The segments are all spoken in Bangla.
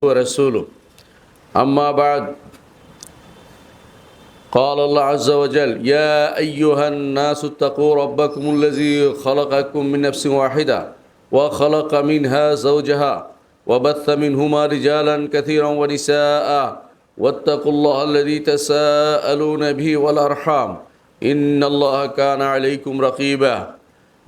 ورسوله. أما بعد قال الله عز وجل يا أيها الناس اتقوا ربكم الذي خلقكم من نفس واحدة وخلق منها زوجها وبث منهما رجالا كثيرا ونساء واتقوا الله الذي تساءلون به والأرحام إن الله كان عليكم رقيبا.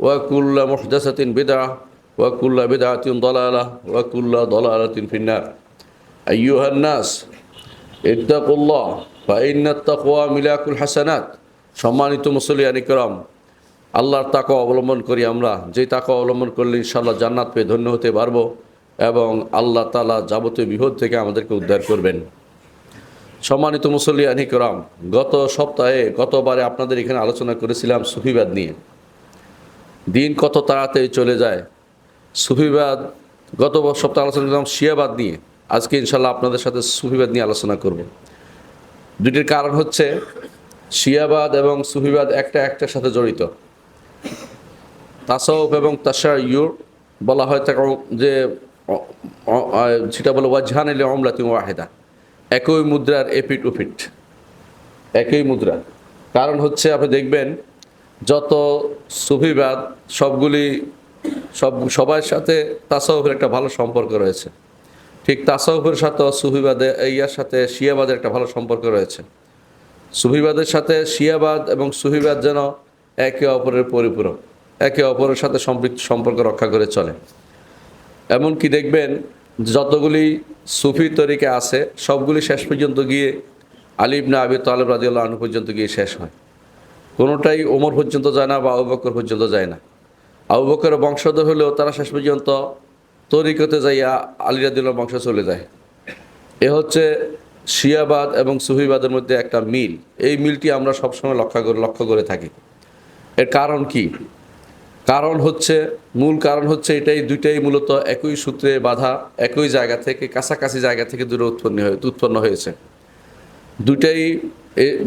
ওয়াকুল্লা মোহদাসাতিন বেদা ওয়াকুল্লা বেদাতিন দলালা ওয়াকুল্লা দলালাতিন ফিন্নার। আইয়ুহান্নাস ইত্তাকুল্লাহ বা ইন্নাত্তাকুয়া মিলাকুল হাসানাত। সম্মানিত মুসলিয়ান ইকরম, আল্লাহর তাকওয়া অবলম্বন করি আমরা। যে তাকওয়া অবলম্বন করলে ইনশাল্লাহ জান্নাত পেয়ে ধন্য হতে পারব এবং আল্লাহ তালা যাবতীয় বিপদ থেকে আমাদেরকে উদ্ধার করবেন। সম্মানিত মুসল্লিয়ানিকরাম গত সপ্তাহে গতবারে আপনাদের এখানে আলোচনা করেছিলাম সুফিবাদ নিয়ে। দিন কত তাড়াতাড়ি চলে যায়। সুফিবাদ, গত সপ্তাহে আলোচনা করলাম শিয়াবাদ নিয়ে। আজকে ইনশাল্লাহ আপনাদের সাথে সুফিবাদ নিয়ে আলোচনা করব। দুটির কারণ হচ্ছে, শিয়াবাদ এবং সুফিবাদ একটা একটার সাথে জড়িত। তাসউফ এবং তাসার ইউর বলা হয় তাকে যে, সেটা বলে ওয়াজহান এলে অমলাতি ওয়াহেদা। একই মুদ্রার এপিট উপিট একই মুদ্রা। কারণ হচ্ছে আপনি দেখবেন যত সুফিবাদ, সবগুলি, সব, সবার সাথে তাসাউফের একটা ভালো সম্পর্ক রয়েছে। ঠিক তাসাউফের সাথে সুফিবাদে, ইয়ার সাথে শিয়াবাদের একটা ভালো সম্পর্ক রয়েছে। সুফিবাদের সাথে শিয়াবাদ এবং সুফিবাদ যেন একে অপরের পরিপূরক, একে অপরের সাথে সম্পৃক্ত সম্পর্ক রক্ষা করে চলে। এমনকি দেখবেন, যতগুলি সুফি তরিকে আছে, সবগুলি শেষ পর্যন্ত গিয়ে আলিবনা আবি তালেব রাজিউল্লাহ পর্যন্ত গিয়ে শেষ হয়। কোনোটাই ওমর পর্যন্ত যায় না বা আবু বকর পর্যন্ত যায় না। আবু বকরের বংশধর হলেও তারা শেষ পর্যন্ত তরিকতে যাইয়া আলী রাদিউল্লাহ বংশ চলে যায়। এ হচ্ছে শিয়াবাদ এবং সুফিবাদের মধ্যে একটা মিল। এই মিলটি আমরা সবসময় লক্ষ্য করে লক্ষ্য করে থাকি। এর কারণ কি? কারণ হচ্ছে, মূল কারণ হচ্ছে এটাই, দুইটাই মূলত একই সূত্রে বাধা, একই জায়গা থেকে, কাছাকাছি জায়গা থেকে দূরে উৎপন্ন হয়ে, উৎপন্ন হয়েছে। দুটাই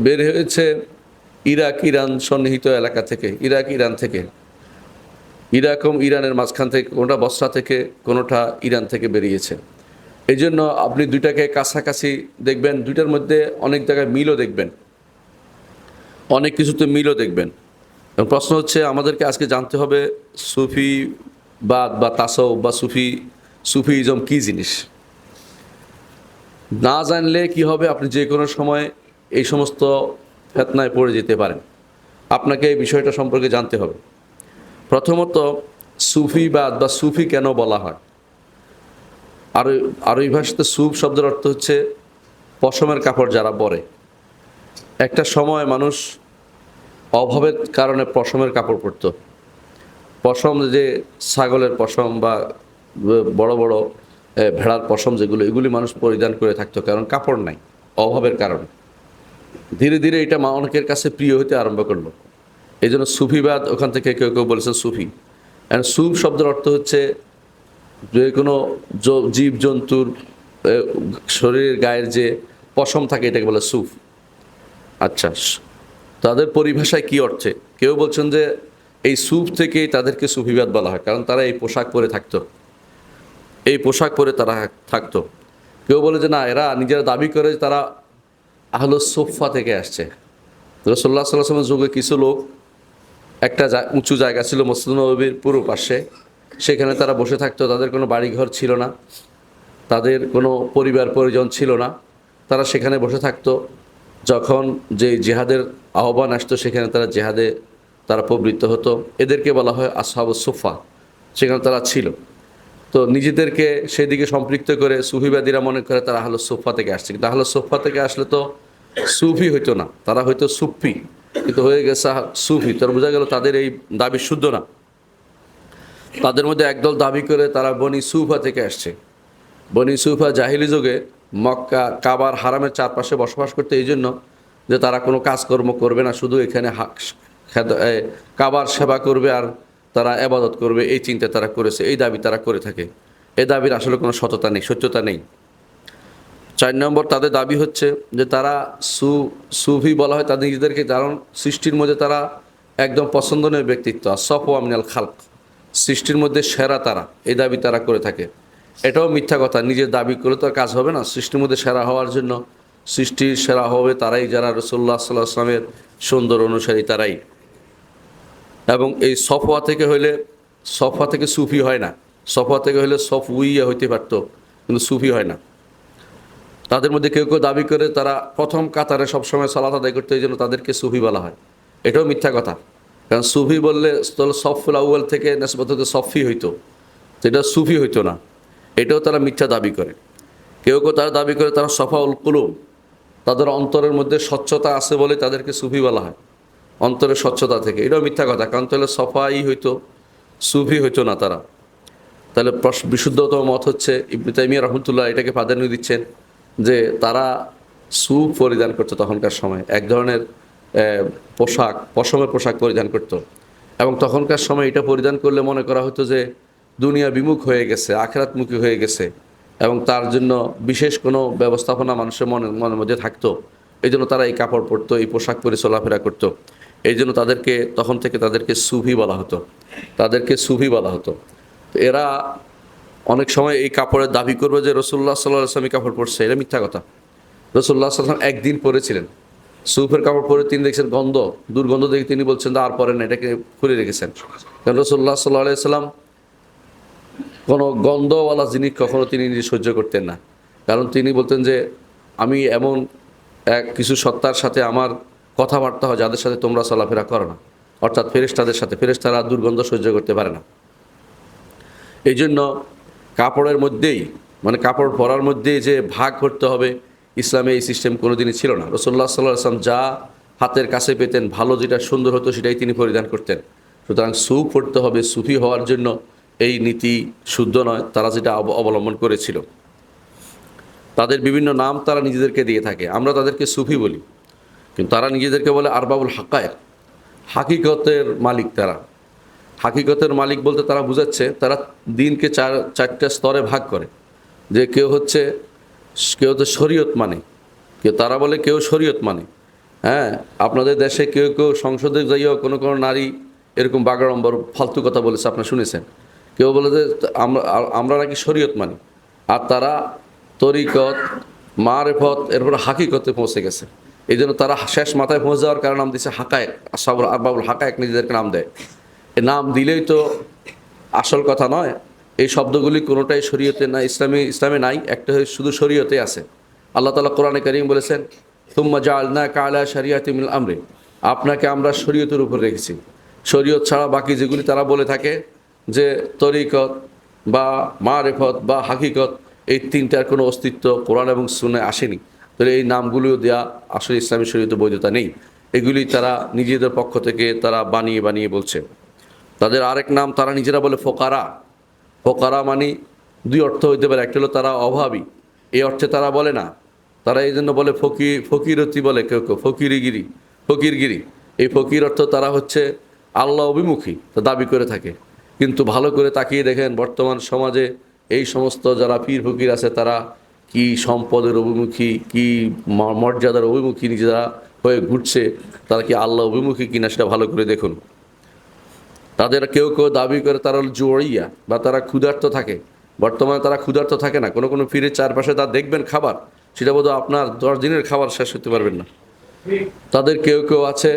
বের হয়েছে ইরাক, ইরান সন্নিহিত এলাকা থেকে, ইরাক, ইরান থেকে। ইরাক এবং ইরানের মাঝখান থেকে, কোনোটা বস্রা থেকে, কোনোটা ইরান থেকে বেরিয়েছে। এই জন্য আপনি দুইটাকে কাছাকাছি দেখবেন, দুইটার মধ্যে অনেক জায়গায় মিলও দেখবেন। অনেক কিছুতে মিলও দেখবেন। এবং প্রশ্ন হচ্ছে, আমাদেরকে আজকে জানতে হবে সুফি বাদ বা তাসও বা সুফি সুফিজম কী জিনিস? না জানলে কি হবে? আপনি যে কোনো সময় এই সমস্ত ফেতনায় পড়ে যেতে পারেন। আপনাকে এই বিষয়টা সম্পর্কে জানতে হবে। প্রথমত সুফিবাদ বা সুফি কেন বলা হয়? আর আর আরবি ভাষাতে সুফ শব্দের অর্থ হচ্ছে পশমের কাপড় যারা পরে। একটা সময় মানুষ অভাবের কারণে পশমের কাপড় পরতো। পশম যে ছাগলের পশম বা বড় বড় ভেড়ার পশম যেগুলো, এগুলি মানুষ পরিধান করে থাকতো, কারণ কাপড় নাই, অভাবের কারণে। ধীরে ধীরে এটা মা অনেকের কাছে প্রিয় হতে আরম্ভ করল। এই জন্য সুফিবাদ ওখান থেকে কেউ কেউ বলেছে সুফি। অ্যান্ড সুফ শব্দের অর্থ হচ্ছে যে কোনো জ- জীবজন্তুর এ, শরীরের গায়ের যে পশম থাকে এটাকে বলে সুফ। আচ্ছা তাদের পরিভাষায় কি অর্থে? কেউ বলছেন যে এই সুফ থেকেই তাদেরকে সুফিবাদ বলা হয় কারণ তারা এই পোশাক পরে থাকতো। এই পোশাক পরে তারা থাকতো। কেউ বলে যে না এরা নিজেরা দাবি করে তারা আহলো সোফা থেকে আসছে। রসল্লাহ সাল্লামের যুগে কিছু লোক একটা উঁচু জায়গা ছিল মসজিদ নবীর পূর্ব পাশে। সেখানে তারা বসে থাকতো, তাদের কোনো বাড়িঘর ছিল না, তাদের কোনো পরিবার পরিজন ছিল না। তারা সেখানে বসে থাকতো। যখন যে জেহাদের আহ্বান আসতো, সেখানে তারা জেহাদে তারা প্রবৃত্ত হতো। এদেরকে বলা হয় আসহাব সোফা। সেখানে তারা ছিল। তো নিজেদেরকে সেদিকে সম্পৃক্ত করে সুফিবাদীরা মনে করে তারা হলো সোফা থেকে আসছে। কিন্তু হলো সোফা থেকে আসলে তো সুফি হইতো না। তারা হয়তো সুফি। কিন্তু হয়ে গেছে সুফি। তার বোঝা গেল তাদের এই দাবি শুদ্ধ না। তাদের মধ্যে একদল দাবি করে তারা বনি সুফা থেকে আসছে। বনি সুফা জাহিলি যুগে মক্কা, কাবার হারামের চারপাশে বসবাস করতে এই জন্য যে তারা কোনো কাজকর্ম করবে না। শুধু এখানে কাবার সেবা করবে আর তারা আবাদত করবে, এই চিন্তা তারা করেছে, এই দাবি তারা করে থাকে। এই দাবির আসলে কোনো সততা নেই, সত্যতা নেই। চার নম্বর, তাদের দাবি হচ্ছে যে তারা সু সুভি বলা হয়, তাদের নিজেদেরকে কারণ সৃষ্টির মধ্যে তারা একদম পছন্দনীয় ব্যক্তিত্ব সফ আমিনাল খালক। সৃষ্টির মধ্যে সেরা তারা, এই দাবি তারা করে থাকে। এটাও মিথ্যা কথা, নিজের দাবি করে তো কাজ হবে না। সৃষ্টির মধ্যে সেরা হওয়ার জন্য সৃষ্টির সেরা হবে তারাই, যারা রসুল্লাহ সাল্লাহ আসলামের সুন্দর অনুসারী তারাই। এবং এই সফওয়া থেকে হইলে সফওয়া থেকে সুফি হয় না। সফওয়া থেকে হইলে সফ উইয়া হইতে পারতো, কিন্তু সুফি হয় না। তাদের মধ্যে কেউ কেউ দাবি করে তারা প্রথম কাতারে সবসময় সালাত আদায় করতে, এই জন্য তাদেরকে সুফি বলা হয়। এটাও মিথ্যা কথা। কারণ সুফি বললে সফুল আউ্য়াল থেকে নেসবত হতে সফি হইতো এটা সুফি হইতো না। এটাও তারা মিথ্যা দাবি করে। কেউ কেউ তারা দাবি করে তারা সফা উল কুলুম তাদের অন্তরের মধ্যে স্বচ্ছতা আছে বলে তাদেরকে সুফি বলা হয়। অন্তরের স্বচ্ছতা থেকে। এটাও মিথ্যা কথা, কারণ তাহলে সফাই হইতো, সুফি হইতো না তারা। তাহলে বিশুদ্ধতম মত হচ্ছে ইবনে রহমতুল্লাহ এটাকে প্রাধান্য দিচ্ছেন যে তারা সু পরিধান করতো তখনকার সময়, এক ধরনের পোশাক, পশমের পোশাক পরিধান করত। এবং তখনকার সময় এটা পরিধান করলে মনে করা হতো যে দুনিয়া বিমুখ হয়ে গেছে, আখেরাতমুখী হয়ে গেছে, এবং তার জন্য বিশেষ কোনো ব্যবস্থাপনা মানুষের মনে মনের মধ্যে থাকতো। এই জন্য তারা এই কাপড় পরতো, এই পোশাক পরে চলাফেরা করতো। এই জন্য তাদেরকে, তখন থেকে তাদেরকে সুফি বলা হতো। তাদেরকে সুফি বলা হতো। এরা অনেক সময় এই কাপড়ের দাবি করবে যে রসুল্লাহ সাল্লাহ আসলামী কাপড় পরছে, এটা মিথ্যা কথা। রসুল্লাহ সাল্লাম একদিন পরেছিলেন। সুফের কাপড় পরে তিনি দেখছেন গন্ধ, দুর্গন্ধ দেখে তিনি বলছেন আর পরেন না, এটাকে খুলে রেখেছেন। কারণ রসুল্লাহ সাল্লাহ সাল্লাম কোনো গন্ধওয়ালা জিনিস কখনো তিনি নিজে সহ্য করতেন না। কারণ তিনি বলতেন যে, আমি এমন এক, কিছু সত্তার সাথে আমার কথাবার্তা হয় যাদের সাথে তোমরা চলাফেরা করো না। অর্থাৎ ফেরেশতাদের সাথে। ফেরেশতারা দুর্গন্ধ সহ্য করতে পারে না। এই জন্য কাপড়ের মধ্যেই মানে কাপড় পরার মধ্যেই যে ভাগ করতে হবে, ইসলামে এই সিস্টেম কোনোদিনই ছিল না। রসল্লাহ সাল্লাহ আসলাম যা হাতের কাছে পেতেন, ভালো যেটা সুন্দর হতো, সেটাই তিনি পরিধান করতেন। সুতরাং সু পড়তে হবে সুফি হওয়ার জন্য। এই নীতি শুদ্ধ নয়, তারা যেটা অব- অবলম্বন করেছিল। তাদের বিভিন্ন নাম তারা নিজেদেরকে দিয়ে থাকে। আমরা তাদেরকে সুফি বলি। কিন্তু তারা নিজেদেরকে বলে আরবাবুল হাক্কায়ের হাকিকতের মালিক তারা। হাকিকতের মালিক বলতে তারা বুঝাচ্ছে, তারা দিনকে চার, চারটা স্তরে ভাগ করে। যে কেউ হচ্ছে, কেউ তো শরীয়ত মানে। কেউ তারা বলে কেউ শরীয়ত মানে। হ্যাঁ আপনাদের দেশে কেউ কেউ সংসদে যাইও কোনো কোনো নারী এরকম বাগাড়ম্বর ফালতু কথা বলেছে, আপনারা শুনেছেন। কেউ বলে যে, আমরা আমরা নাকি শরীয়ত মানি। আর তারা তরিকত, মারেফত, এরপর হাকিকতে পৌঁছে গেছে। এই জন্য তারা শেষ মাথায় পৌঁছে যাওয়ার কারণে নাম দিচ্ছে হাকায়েক। আসাবুল আরবাবুল হাকায়েক নিজেদেরকে নাম দেয়। এ নাম দিলেই তো আসল কথা নয়। এই শব্দগুলি কোনোটাই শরীয়তে না ইসলামী ইসলামে নাই, একটা শুধু শরীয়তে আছে। আল্লাহ তালা কোরআনে করিম বলেছেন তুম্মা জালনা কালা শরিয়াতি মিল আমরে। আপনাকে আমরা শরীয়তের উপর রেখেছি। শরীয়ত ছাড়া বাকি যেগুলি তারা বলে থাকে, যে তরিকত বা মারেফত বা হাকিকত, এই তিনটার কোনো অস্তিত্ব কোরআন এবং সুনে আসেনি। তাহলে এই নামগুলিও দেওয়া আসলে ইসলামী শরীয়তে বৈধতা নেই। এগুলি তারা নিজেদের পক্ষ থেকে তারা বানিয়ে বানিয়ে বলছে। তাদের আরেক নাম তারা নিজেরা বলে ফোকারা। ফোকারা মানে দুই অর্থ হইতে পারে। একটা হলো তারা অভাবী। এই অর্থে তারা বলে না। তারা এই জন্য বলে ফকি ফকিরতি বলে কেউ কেউ, ফকিরিগিরি, ফকিরগিরি। এই ফকির অর্থ তারা হচ্ছে আল্লাহ অভিমুখী, তা দাবি করে থাকে। কিন্তু ভালো করে তাকিয়ে দেখেন বর্তমান সমাজে এই সমস্ত যারা পীর, ফকির আছে তারা কি সম্পদের অভিমুখী, কি মর্যাদার অভিমুখী নিজেরা হয়ে ঘুরছে, তারা কি আল্লাহ অভিমুখী কিনা সেটা ভালো করে দেখুন। তাদের কেউ কেউ দাবি করে তারা হল জোয়াইয়া বা তারা ক্ষুধার্ত থাকে। বর্তমানে তারা ক্ষুধার্ত থাকে না। কোনো কোনো ফিরে চারপাশে তা দেখবেন খাবার, সেটা বোধহয় আপনার দশ দিনের খাবার শেষ করতে পারবেন না। তাদের কেউ কেউ আছে,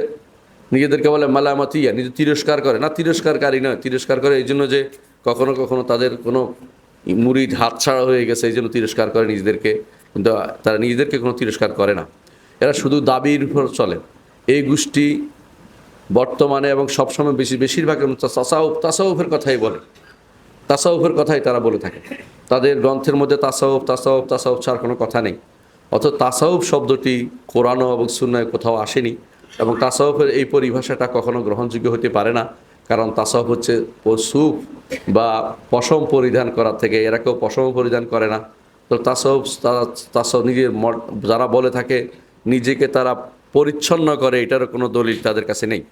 নিজেদেরকে বলে মালামাতিয়া, নিজে তিরস্কার করে। না তিরস্কারকারী নয়, তিরস্কার করে এই জন্য যে কখনো কখনো তাদের কোনো মুড়িদ হাত ছাড়া হয়ে গেছে, এই জন্য তিরস্কার করে নিজেদেরকে। কিন্তু তারা নিজেদেরকে কোনো তিরস্কার করে না। এরা শুধু দাবির উপর চলে। এই গোষ্ঠী বর্তমানে এবং সবসময় বেশি বেশিরভাগ তাসাউফ, তাসাউফের কথাই বলে। তাসাউফের কথাই তারা বলে থাকে। তাদের গ্রন্থের মধ্যে তাসাউফ তাসাউফ তাসাউফ ছাড়া কোনো কথা নেই। অথচ তাসাউফ শব্দটি কোরআনও এবং সুন্নায় কোথাও আসেনি। এবং তাসাউফের এই পরিভাষাটা কখনো গ্রহণযোগ্য হতে পারে না। কারণ তাসব হচ্ছে পশু বা পশম পরিধান করার থেকে, এরা কেউ পশম পরিধান করে না। তো তাসব তাসব নিজের যারা বলে থাকে, নিজেকে তারা পরিচ্ছন্ন করে, এটারও কোনো দলিল তাদের কাছে নেই।